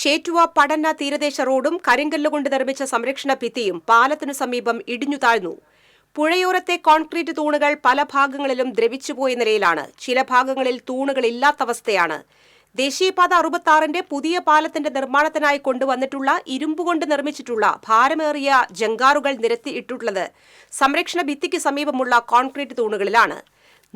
ചേറ്റുവ പടന്ന തീരദേശ റോഡും കരിങ്കല്ലുകൊണ്ട് നിർമ്മിച്ച സംരക്ഷണ ഭിത്തിയും പാലത്തിനു സമീപം ഇടിഞ്ഞു താഴ്ന്നു. പുഴയോരത്തെ കോൺക്രീറ്റ് തൂണുകൾ പല ഭാഗങ്ങളിലും ദ്രവിച്ചുപോയ നിലയിലാണ്. ചില ഭാഗങ്ങളിൽ തൂണുകളില്ലാത്ത അവസ്ഥയാണ്. ദേശീയപാത അറുപത്താറിന്റെ പുതിയ പാലത്തിന്റെ നിർമ്മാണത്തിനായി കൊണ്ടുവന്നിട്ടുള്ള ഇരുമ്പുകൊണ്ട് നിർമ്മിച്ചിട്ടുള്ള ഭാരമേറിയ ജങ്കാറുകൾ നിരത്തിയിട്ടുള്ളത് സംരക്ഷണ ഭിത്തിക്ക് സമീപമുള്ള കോൺക്രീറ്റ് തൂണുകളിലാണ്.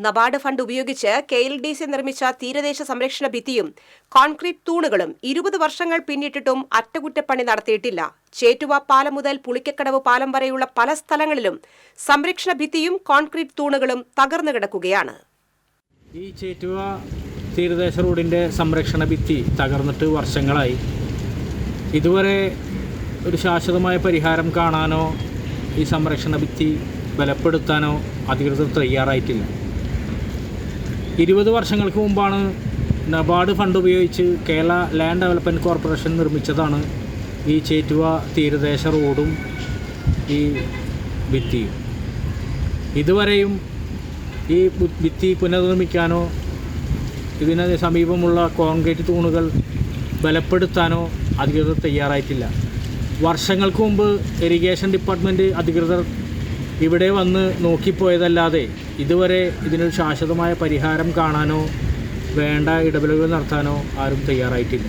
നബാർഡ് ഫണ്ട് ഉപയോഗിച്ച് കെ എൽ ഡി സി നിർമ്മിച്ച തീരദേശ സംരക്ഷണ ഭിത്തിയും കോൺക്രീറ്റ് തൂണുകളും ഇരുപത് വർഷങ്ങൾ പിന്നിട്ടിട്ടും അറ്റകുറ്റപ്പണി നടത്തിയിട്ടില്ല. ചേറ്റുവ പാലം മുതൽ പുളിക്കക്കടവ് പാലം വരെയുള്ള പല സ്ഥലങ്ങളിലും സംരക്ഷണ ഭിത്തിയും കോൺക്രീറ്റ് തൂണുകളും തകർന്നു കിടക്കുകയാണ്. ഈ ചേറ്റുവ തീരദേശ റോഡിന്റെ സംരക്ഷണ ഭിത്തി തകർന്നിട്ട് വർഷങ്ങളായി. ഇതുവരെ ഒരു ശാശ്വതമായ പരിഹാരം കാണാനോ ഈ സംരക്ഷണ ഭിത്തി ബലപ്പെടുത്താനോ അധികൃതർ തയ്യാറായിട്ടില്ല. ഇരുപത് വർഷങ്ങൾക്ക് മുമ്പാണ് നബാർഡ് ഫണ്ട് ഉപയോഗിച്ച് കേരള ലാൻഡ് ഡെവലപ്മെന്റ് കോർപ്പറേഷൻ നിർമ്മിച്ചതാണ് ഈ ചേറ്റുവ തീരദേശ റോഡും ഈ ഭിത്തിയും. ഇതുവരെയും ഈ ഭിത്തി പുനർനിർമ്മിക്കാനോ ഇതിന് സമീപമുള്ള കോൺക്രീറ്റ് തൂണുകൾ ബലപ്പെടുത്താനോ അധികൃതർ തയ്യാറായിട്ടില്ല. വർഷങ്ങൾക്ക് മുമ്പ് ഇറിഗേഷൻ ഡിപ്പാർട്ട്മെന്റ് അധികൃതർ ഇവിടെ വന്ന് നോക്കിപ്പോയതല്ലാതെ ഇതുവരെ ഇതിനൊരു ശാശ്വതമായ പരിഹാരം കാണാനോ വേണ്ട ഇടപെടലുകൾ നടത്താനോ ആരും തയ്യാറായിട്ടില്ല.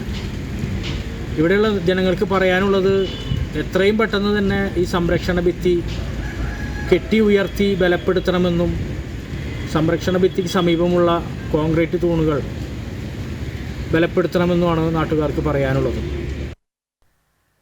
ഇവിടെയുള്ള ജനങ്ങൾക്ക് പറയാനുള്ളത് എത്രയും പെട്ടെന്ന് തന്നെ ഈ സംരക്ഷണ ഭിത്തി കെട്ടി ഉയർത്തി ബലപ്പെടുത്തണമെന്നും സംരക്ഷണ ഭിത്തിക്ക് സമീപമുള്ള കോൺക്രീറ്റ് തൂണുകൾ ബലപ്പെടുത്തണമെന്നുമാണ് നാട്ടുകാർക്ക് പറയാനുള്ളത്.